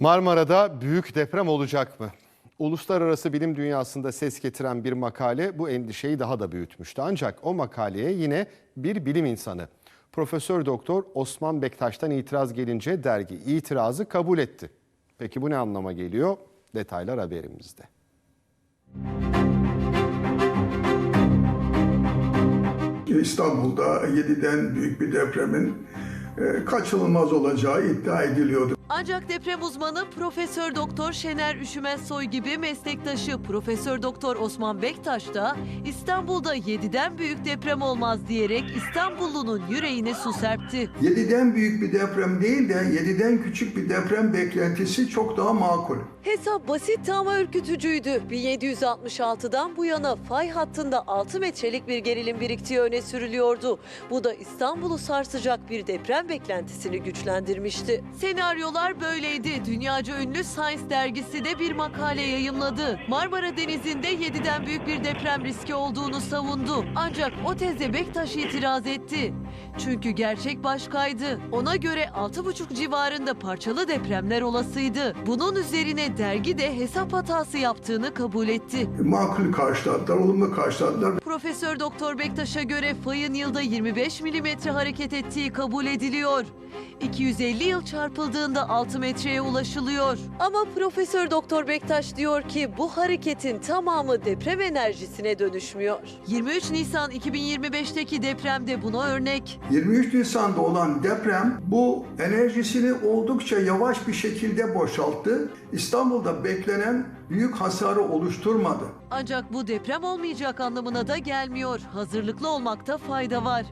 Marmara'da büyük deprem olacak mı? Uluslararası bilim dünyasında ses getiren bir makale bu endişeyi daha da büyütmüştü. Ancak o makaleye yine bir bilim insanı, Profesör Doktor Osman Bektaş'tan itiraz gelince dergi itirazı kabul etti. Peki bu ne anlama geliyor? Detaylar haberimizde. İstanbul'da 7'den büyük bir depremin kaçınılmaz olacağı iddia ediliyordu. Ancak deprem uzmanı Profesör Doktor Şener Üşümezsoy gibi meslektaşı Profesör Doktor Osman Bektaş da İstanbul'da 7'den büyük deprem olmaz diyerek İstanbullunun yüreğine su serpti. 7'den büyük bir deprem değil de 7'den küçük bir deprem beklentisi çok daha makul. Hesap basitti ama ürkütücüydü. 1766'dan bu yana fay hattında 6 metrelik bir gerilim biriktiği öne sürülüyordu. Bu da İstanbul'u sarsacak bir deprem beklentisini güçlendirmişti. Senaryolar böyleydi. Dünyaca ünlü Science dergisi de bir makale yayımladı. Marmara Denizi'nde 7'den büyük bir deprem riski olduğunu savundu. Ancak o teze Bektaş itiraz etti. Çünkü gerçek başkaydı. Ona göre 6,5 civarında parçalı depremler olasıydı. Bunun üzerine dergi de hesap hatası yaptığını kabul etti. Makul karşıladılar, olumlu karşıladılar. Profesör Doktor Bektaş'a göre fayın yılda 25 milimetre hareket ettiği kabul ediliyor. 250 yıl çarpıldığında 6 metreye ulaşılıyor. Ama Profesör Doktor Bektaş diyor ki bu hareketin tamamı deprem enerjisine dönüşmüyor. 23 Nisan 2025'teki depremde buna örnek. 23 Nisan'da olan deprem bu enerjisini oldukça yavaş bir şekilde boşalttı. İstanbul'da beklenen büyük hasarı oluşturmadı. Ancak bu deprem olmayacak anlamına da gelmiyor. Hazırlıklı olmakta fayda var.